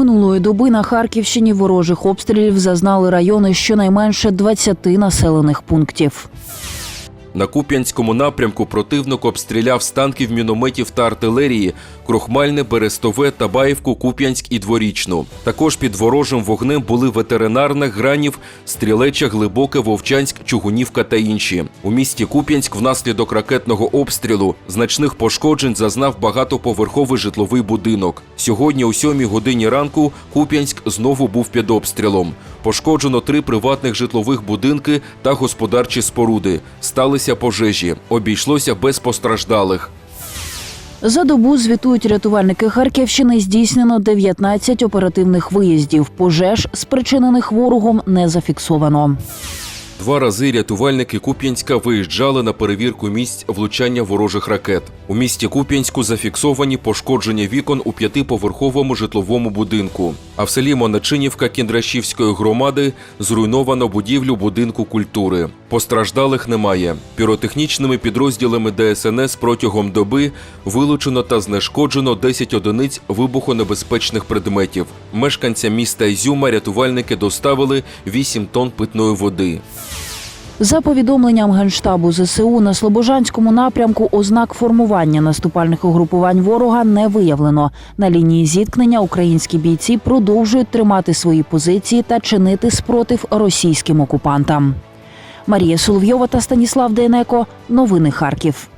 Минулої доби на Харківщині ворожих обстрілів зазнали райони щонайменше 20 населених пунктів. На Куп'янському напрямку противник обстріляв з танків, мінометів та артилерії Крохмальне, Берестове, Табаївку, Куп'янськ і Дворічну. Також під ворожим вогнем були ветеринарна, Гранів, Стрілеча, Глибоке, Вовчанськ, Чугунівка та інші. У місті Куп'янськ внаслідок ракетного обстрілу значних пошкоджень зазнав багатоповерховий житловий будинок. Сьогодні о 7 годині ранку Куп'янськ знову був під обстрілом. Пошкоджено три приватних житлових будинки та господарчі споруди. Сталися пожежі. Обійшлося без постраждалих. За добу звітують рятувальники Харківщини. Здійснено 19 оперативних виїздів. Пожеж, спричинених ворогом, не зафіксовано. Два рази рятувальники Куп'янська виїжджали на перевірку місць влучання ворожих ракет. У місті Куп'янську зафіксовані пошкодження вікон у п'ятиповерховому житловому будинку. А в селі Моначинівка Кіндрашівської громади зруйновано будівлю будинку культури. Постраждалих немає. Піротехнічними підрозділами ДСНС протягом доби вилучено та знешкоджено 10 одиниць вибухонебезпечних предметів. Мешканцям міста Ізюма рятувальники доставили 8 тонн питної води. За повідомленням генштабу ЗСУ на Слобожанському напрямку ознак формування наступальних угрупувань ворога не виявлено. На лінії зіткнення українські бійці продовжують тримати свої позиції та чинити спротив російським окупантам. Марія Соловйова та Станіслав Дейнеко. Новини Харків.